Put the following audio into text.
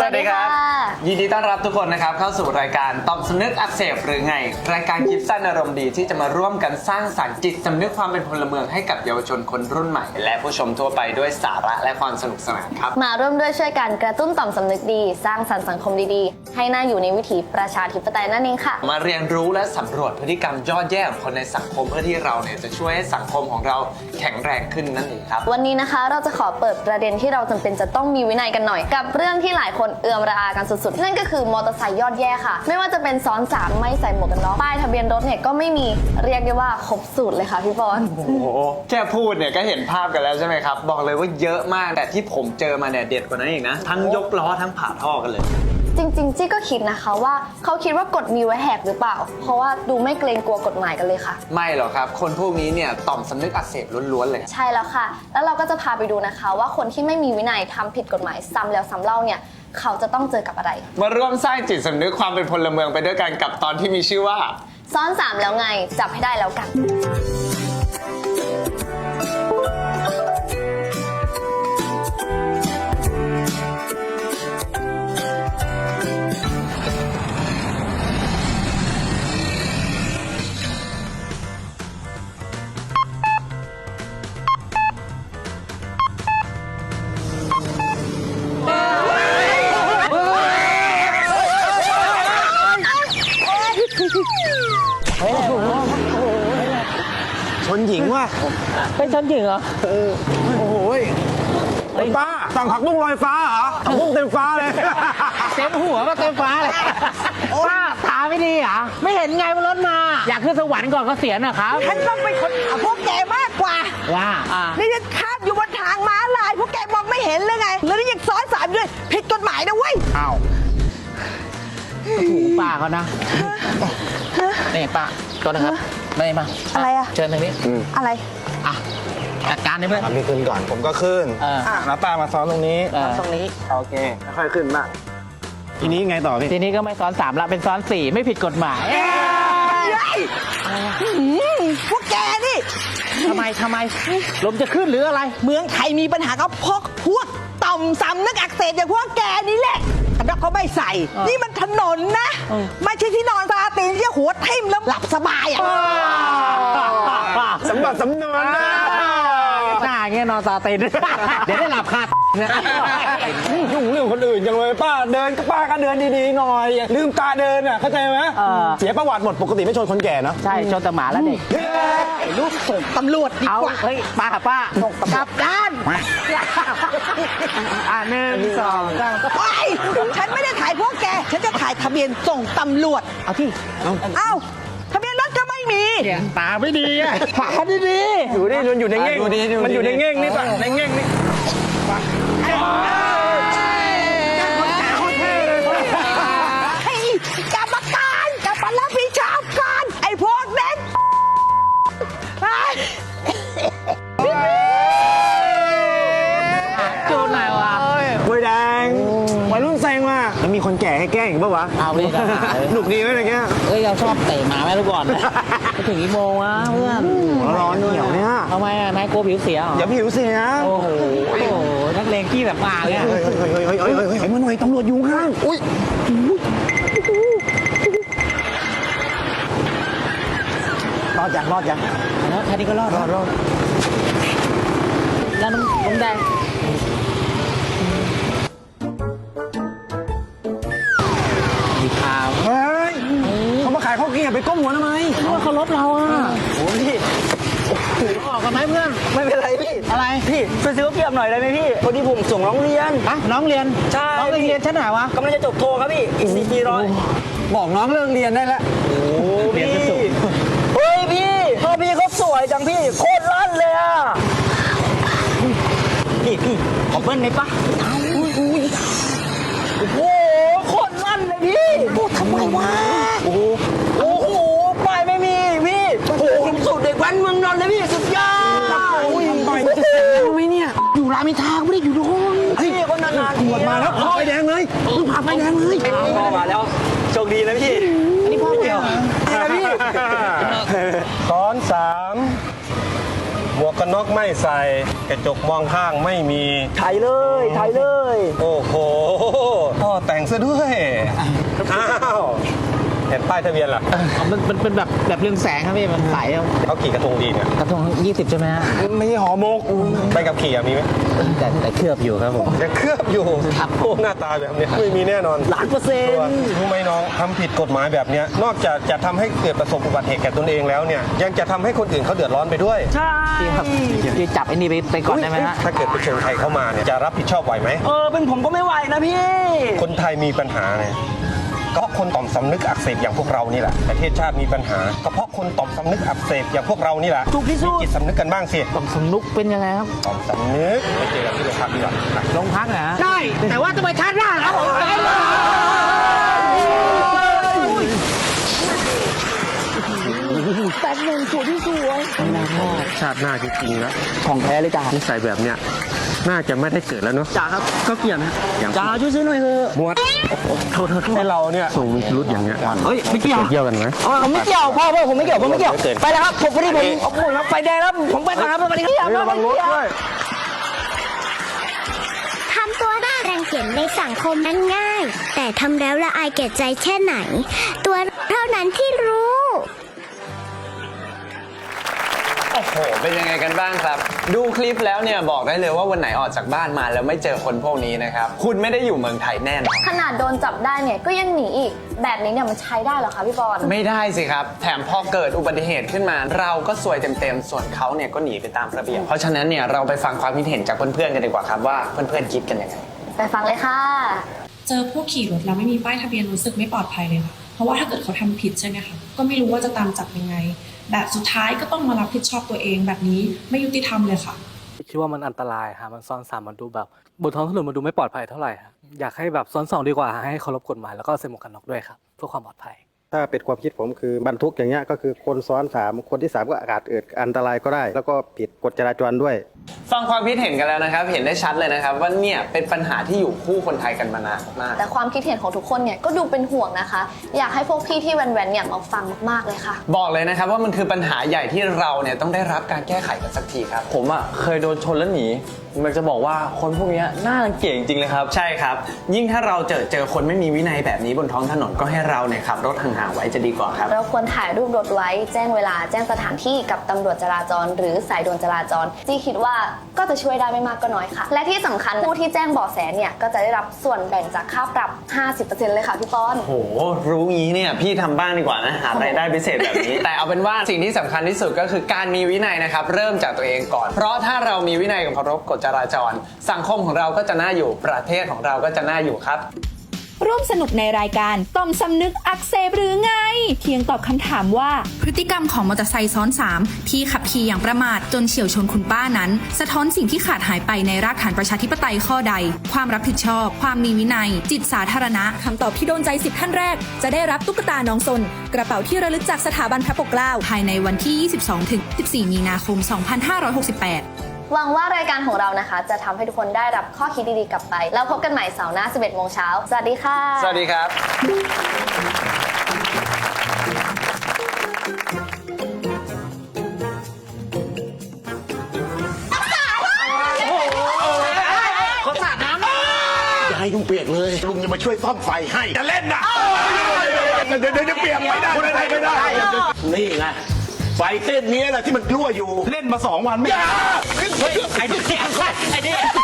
วัสดีครับสวัสดีค่ะยินดีต้อนรับทุกคนนะครับ เข้าสู่รายการต่อมสำนึกอักเสบหรือไง รายการคลิปสั้นอารมณ์ดีที่จะมาร่วมกันสร้างสรรค์จิตสำนึกความเป็นพลเมืองให้กับเยาวชนคนรุ่นใหม่ และผู้ชมทั่วไปด้วยสาระและความสนุกสนานครับ มาร่วมด้วยช่วยกันกระตุ้นต่อมสำนึกดี สร้างสรรค์สังคมดีๆ ให้น่าอยู่ในวิถีประชาธิปไตยนั่นเองค่ะ มาเรียนรู้และสำรวจพฤติกรรมยอดแย่ของคนในสังคมเพื่อที่เราเนี่ยจะช่วยให้สังคมของเราแข็งแรงขึ้นนั่นเองครับ วันนี้นะคะเราจะขอเปิดประเด็นที่เราจำเป็นจะต้องมีวินัยกันหน่อย กับเรื่องที่หลายคนเอือมระอากันสุดๆ นั่นก็คือมอเตอร์ไซค์ยอดแย่ค่ะ ไม่ว่าจะเป็นซ้อนสามไม่ใส่หมวกกันน็อกป้ายทะเบียนรถเนี่ยก็ไม่มีเรียกได้ว่าครบสูตรเลยค่ะพี่บอล โอ้โหแค่พูดเนี่ยก็เห็นภาพกันแล้วใช่ไหมครับ บอกเลยว่าเยอะมากแต่ที่ผมเจอมาเนี่ยเด็ดกว่านั้นอีกนะ ทั้งยกล้อทั้งผ่าท่อกันเลย จริงๆจี้ก็คิดนะคะว่าเขาคิดว่ากฎมีไว้แหกหรือเปล่า เพราะว่าดูไม่เกรงกลัวกฎหมายกันเลยค่ะ ไม่หรอกครับ คนพวกนี้เนี่ยต่อมสำนึกอักเสบล้วนๆเลย ใช่แล้วค่ะ แล้วเราก็จะพาไปดูนะคะ ว่าคนที่ไม่มีวินัยทำผิดกฎหมายซ้ำแล้วซ้ำเล่าเนี่ย เขาจะต้องเจอกับอะไร มาร่วมสร้างจิตสำนึกความเป็นพลเมืองไปด้วยกันกับตอนที่มีชื่อว่า ซ้อนสามแล้วไง จับให้ได้แล้วกัน เป็นชนหญิงเหรอ โอ้โหยไอ้ป้าสั่งผักบุ้งลอยฟ้าเหรอผักบุ้งเต็มฟ้าเลย เต็มหัวมาเต็มฟ้าเลยป้าตาไม่ดีเหรอไม่เห็นไงว่ารถมา อยากขึ้นสวรรค์ก่อนเกษียณนะครับฉันต้องเป็นคนถามพวกแกมากกว่า ว่าอ่านี่ฉันข้ามอยู่บนทางม้าลาย พวกแกมองไม่เห็นเลยไง แล้วนี่ยังซ้อนสามด้วย ผิดกฎหมายนะเว้ย อ้าวถูกป้าเขานะนี่ป้าตัวนะครับนี่มาอะไรอะ เชิญทางนี้ อะไร อะจัดการเลยเพื่อนทำพี่ขึ้นก่อน ผมก็ขึ้นเออน้าตามาซ้อนตรงนี้ เออตรงนี้ โอเคค่อยๆขึ้นมาทีนี้ไงต่อพี่ ทีนี้ก็ไม่ซ้อนสามละเป็นซ้อนสี่ไม่ผิดกฎหมายเฮ้ยหืมพวกแกนี่ ทำไมทำไมลมจะขึ้นหรืออะไร เมืองไทยมีปัญหากับพวกพวกต่อมสำนึกอักเสบอย่างพวกแกนี่แหละแต่ถ้าเขาไม่ใส่ เออนี่มันถนนนะ เออ ไม่ใช่ที่นอนซาตีนที่หัวทิ่มแล้วหลับสบายอะสม บัติสำนวนนะหน้าอย่างเงี้ยนอนตาเต็นเดี๋ยวได้หลับคาเนี่ยยุ่งเรื่องคนอื่นจังเลยป้าเดินก็ป้าก็เดินดีๆหน่อย ลืมตาเดินอะเข้าใจไหมเออเสียประวัติหมดปกติไม่ชนคนแก่เนอะใช่ชนแต่หมาแล้วเด็กลูกส่งตำรวจดีเอากว่าเฮ้ยป้าป้าส่งกลับด้านอ่าหนึ่งสองสามไอ้ยฉันไม่ได้ถ่ายพวกแก ฉันจะถ่ายทะเบียนส่งตำรวจ เอาที่ เอ้า ม่มีเนี่ยตาไม่ดีอะขาดีดีอยู่นี่มันอยู่ในเง่งอะดูดิดูดิมันอยู่ในเง่งนี่ป่ะในเง่งนี่ ให้แกล้งอีกปะวะเอาดิหนุกดีไหมเนี่ยแกเอ้ยเราชอบเตะหมาไหมลูกก่อนไปถึงกี่โมงวะเพื่อนร้อนเหนียวเนี่ยทำไมอะนายกลัวผิวเสียเหรออย่าผิวเสียโอ้โหโอ้โหนักเลงขี้แบบมาเนี่ยเฮ้ยเฮ้ยเฮ้ยเฮ้ยเฮ้ยเฮ้ยเฮ้ยมาหน่อยตำรวจอยู่ข้างอุ้ยรอดยังรอดยังแล้วแค่นี้ก็รอดรอดรอดแล้วน้ำน้ำแดงายข้าวเกรี๊ยวไปก้มหัวทำไมว่าเขาลบเราอะโอ้พี่ออกกันไหมเพื่อน ไม่เป็นไรพี่อะไร พี่ช่วยซื้อข้าวเกรี๊ยวหน่อยได้ไหมพี่พอดีผมส่งน้องเรียนฮะน้องเรียนใช่น้องเรียนพี่เรียนชั้นไหนวะกำลังจะจบโทครับพี่อีกสี่ปีร้อยบอกน้องเลิกเรียนได้แล้วโอ้เรียนไม่จบเฮ้ยพี่พ่อพี่เขาสวยจังพี่โคตรลั่นเลยอะพี่พี่ขอเบิ้ลได้ปะอุ้ยอุ้ยโอ้โหโคตรลั่นเลยพี่พูดทำไมวะ วจมาแล้วพาไฟแดงเลยเพิ่งพาไฟแดงเลยพ่อมาแล้วโชคดีนะพี่อันนี้พ่อเดียวพี่ซ้อนสามหมวกกันกันน็อกไม่ใส่กระจกมองข้างไม่มีไทยเลยไทยเลย โอ้โหพ่อแต่งซะด้วยอ้าว เห็นป้ายทะเบียนล่ะมันมันเป็นแบบแบบเรืองแสงครับพี่มันใสอะเขาขี่กระทงดีเนี่ยกระทงยี่สิบใช่ไหมฮะไม่ใช่หอมกไปกับขี่อะมีไหมแต่แต่เคลือบอยู่ครับผมจะเคลือบอยู่โอ้หน้าตาแบบเนี้ยไม่มีแน่นอนล้านเปอร์เซ็นตัวต์รู้ไหมน้องทำผิดกฎหมายแบบเนี้ยนอกจากจะทำให้เกิดประสบอุบัติเหตุแก่ตนเองแล้วเนี่ยยังจะทำให้คนอื่นเขาเดือดร้อนไปด้วย ใช่พี่ครับพี่จับไอ้นี่ไปไปก่อนได้ไหมฮะถ้าเกิดไปชนใครเข้ามาเนี่ยจะรับผิดชอบไหวไหมเออเป็นผมก็ไม่ไหวนะพี่ คนไทยมีปัญหาเนี่ย ก็คนต่อมสำนึกอักเสบอย่างพวกเรานี่แหละประเทศชาติมีปัญหาก็เพราะคนต่อมสำนึกอักเสบอย่างพวกเรานี่แหละถูกที่สุด มีจิตสำนึกกันบ้างสิต่อมสำนุกเป็นยังไงครับต่อมสำนึกไปเจอกันที่โรงพักดีกว่าไปลงพักนะฮะ ใช่ แต่ว่าต้องไปชาร์จหน้าครับผมแปดหนึ่งสวยที่สวยชาติหน้าจริงๆนะของแท้เลยจ้านิสัยแบบเนี้ย น่าจะไม่ได้เกิดแล้วเนาะจ้าครับก็เกี่ยนนะอย่างจ้าช่วยซื้อหน่อยเถอะมวดโทษโทษให้เราเนี่ยส่งรุดอย่างเงี้ยเฮ้ยไม่เกี่ยวเกี่ยวกันไหมอ๋อผมไม่เกี่ยวพ่อพ่อผมไม่เกี่ยวผมไม่เกี่ยวเกินไปแล้วครับผมพอดีผมโอ้โหครับไฟแดงแล้วผมไปทางครับสวัสดีครับระวังรถด้วยทำตัวน่ารังเกียจในสังคมนั้นง่าย แต่ทำแล้วละอายแก่ใจแค่ไหน ตัวเท่านั้นที่รู้ โอ้โห เป็นยังไงกันบ้างครับ ดูคลิปแล้วเนี่ยบอกได้เลยว่าวันไหนออกจากบ้านมาแล้วไม่เจอคนพวกนี้นะครับ คุณไม่ได้อยู่เมืองไทยแน่นอนขนาดโดนจับได้เนี่ยก็ยังหนีอีก แบบนี้เนี่ยมันใช้ได้เหรอคะพี่บอล ไม่ได้สิครับ แถมพอเกิดอุบัติเหตุขึ้นมา เราก็ซวยเต็มๆ ส่วนเขาเนี่ยก็หนีไปตามระเบียบ เพราะฉะนั้นเนี่ยเราไปฟังความคิดเห็นจากเพื่อนๆกันดีกว่าครับว่าเพื่อนๆคิดกันยังไง ไปฟังเลยค่ะ เจอพวกขี่รถแล้วไม่มีป้ายทะเบียนรู้สึกไม่ปลอดภัยเลยค่ะ เพราะว่าถ้าเกิดเขาทำผิดใช่ไหมคะ ก็ไม่รู้ว่าจะตามจับยังไง แบบสุดท้ายก็ต้องมารับผิดชอบตัวเองแบบนี้ไม่ยุติธรรมเลยค่ะ คิดว่ามันอันตรายฮะมันซ้อนสามมันดูแบบบนท้องถนนมันดูไม่ปลอดภัยเท่าไหร่ฮะอยากให้แบบซ้อนสองดีกว่าฮะให้เคารพกฎหมายแล้วก็ใส่หมวกกันน็อกด้วยครับเพื่อความปลอดภัย ถ้าเป็นความคิดผมคือบรรทุกอย่างเงี้ยก็คือคนซ้อนสามคนที่สามก็อาจเกิดอันตรายก็ได้ แล้วก็ผิดกฎจราจรด้วย ฟังความคิดเห็นกันแล้วนะครับ เห็นได้ชัดเลยนะครับ ว่าเนี่ยเป็นปัญหาที่อยู่คู่คนไทยกันมานานมากแต่ความคิดเห็นของทุกคนเนี่ยก็ดูเป็นห่วงนะคะ อยากให้พวกพี่ที่แวนๆเนี่ยมาฟังมากๆเลยค่ะ บอกเลยนะครับว่ามันคือปัญหาใหญ่ที่เราเนี่ยต้องได้รับการแก้ไขกันสักทีครับ ผมอะเคยโดนชนแล้วหนี มันจะบอกว่าคนพวกเนี้ยน่ารังเกียจจริงๆเลยครับ ใช่ครับ ยิ่งถ้าเราเจอเจอคนไม่มีวินัยแบบนี้บนท้องถนนก็ให้เราเนี่ยขับรถห่างๆไว้จะดีกว่าครับ เราควรถ่ายรูปรถไว้ แจ้งเวลาแจ้งสถานที่กับตำรวจจราจร หรือสายด่วนจราจรจี้คิดว่าก็จะช่วยได้ไม่มากก็น้อยค่ะ และที่สำคัญผู้ที่แจ้งเบาะแสเนี่ยก็จะได้รับส่วนแบ่งจากค่าปรับ 50%เลยค่ะพี่ป้อน โห รู้งี้เนี่ยพี่ทำบ้างดีกว่านะหารายได้พิเศษแบบนี้ แต่เอาเป็นว่าสิ่งที่สำคัญที่สุดก็คือการมีวินัยนะครับ เริ่มจากตัวเองก่อน เพราะถ้าเรามีวินัยกับเคารพกฎจราจร สังคมของเราก็จะน่าอยู่ประเทศของเราก็จะน่าอยู่ครับ ร่วมสนุกในรายการต่อมสำนึกอักเสบหรือไง เพียงตอบคำถามว่า พฤติกรรมของมอเตอร์ไซค์ซ้อน 3 ที่ขับขี่อย่างประมาทจนเฉียวชนคุณป้านั้น สะท้อนสิ่งที่ขาดหายไปในรากฐานประชาธิปไตยข้อใด ความรับผิดชอบ ความมีวินัย จิตสาธารณะคำตอบที่โดนใจสิบท่านแรก จะได้รับตุ๊กตาน้องซน กระเป๋าที่ระลึกจากสถาบันพระปกเกล้าภายในวันที่ 22-14 มีนาคม 2568 หวังว่ารายการของเรานะคะ จะทำให้ทุกคนได้รับข้อคิดดีๆกลับไป แล้วพบกันใหม่เสาร์หน้า 11โมงเช้าสวัสดีค่ะ สวัสดีครับอย่าให้ลุงเปียกเลยลุงจะมาช่วยซ่อมไฟให้จะเล่นนะเดี๋ยวเดี๋ยวเปียกไม่ได้ไม่ได้ไม่ได้นี่ไงไฟเส้นนี้แหละที่มันรั่วอยู่ เล่นมาสองวันไม่ได้ 诶诶这样快这样